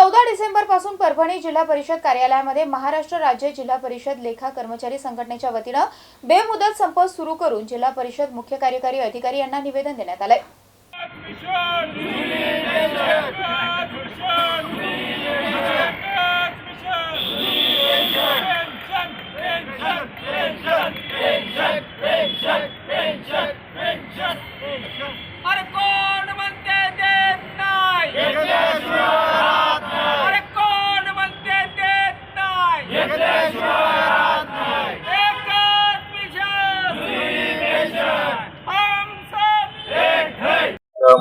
चौदा डिसेंबरपासून परभणी जिल्हा परिषद कार्यालयामध्ये महाराष्ट्र राज्य जिल्हा परिषद लेखा कर्मचारी संघटनेच्या वतीनं बेमुदत संप सुरू करून जिल्हा परिषद मुख्य कार्यकारी अधिकारी यांना निवेदन देण्यात आलंय. अरे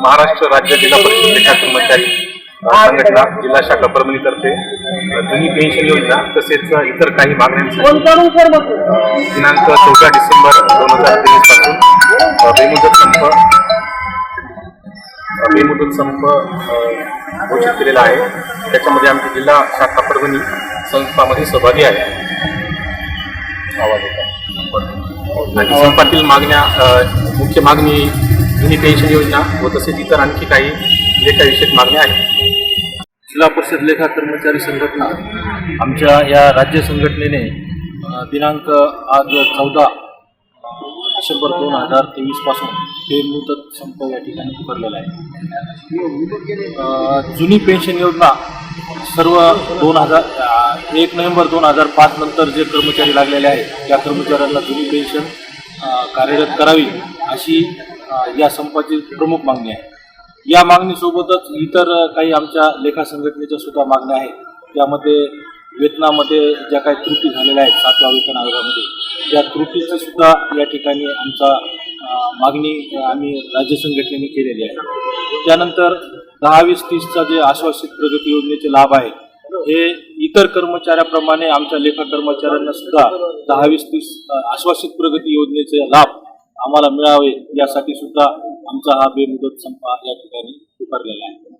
महाराष्ट्र राज्य जिल्हा परिषद लेखा कर्मचारी संघटना जिल्हा शाखा परभणीतर्फे अ, जुनी पेन्शन योजना तसेच इतर काही मागण्यांसाठी दिनांक चौदा डिसेंबर दोन हजार तेवीसपासून बेमुदत संप बेमुदत संप घोषित केलेला आहे. त्याच्यामध्ये आमची जिल्हा शाखा परभणी संस्थामध्ये सहभागी आहे. संपातील मागण्या मुख्य मागणी जुनी पेन्शन योजना व तसेच इतर आणखी काही लेखाविषयक मागण्या आहेत. जिल्हा परिषद लेखा कर्मचारी संघटना आमच्या या राज्य संघटनेने दिनांक आज चौदा डिसेंबर दोन हजार तेवीसपासून बेमुदत संप या ठिकाणी पुकारलेला आहे. जुनी पेन्शन योजना सर्व दोन हजार एक नोव्हेंबर दोन हजार पाच नंतर जे कर्मचारी लागलेले आहेत त्या कर्मचाऱ्यांना जुनी पेन्शन कार्यरत करावी अशी या संपाची प्रमुख मागणी आहे. या मागणीसोबतच इतर काही आमच्या लेखा संघटनेच्या सुद्धा मागण्या आहेत. त्यामध्ये वेतनामध्ये ज्या काही त्रुटी झालेल्या आहेत सातव्या वेतन आयोगामध्ये त्या त्रुटीचं सुद्धा या ठिकाणी आमचा मागणी आम्ही राज्य संघटनेने केलेली आहे. त्यानंतर दहा वीस तीसचा जे आश्वासित प्रगती योजनेचे लाभ आहेत हे इतर कर्मचाऱ्याप्रमाणे आमच्या लेखा कर्मचाऱ्यांना सुद्धा दहा वीस तीस आश्वासित प्रगती योजनेचे लाभ आम्हाला मिळावे यासाठी सुद्धा आमचा हा बेमुदत संप या ठिकाणी पुकारलेला आहे.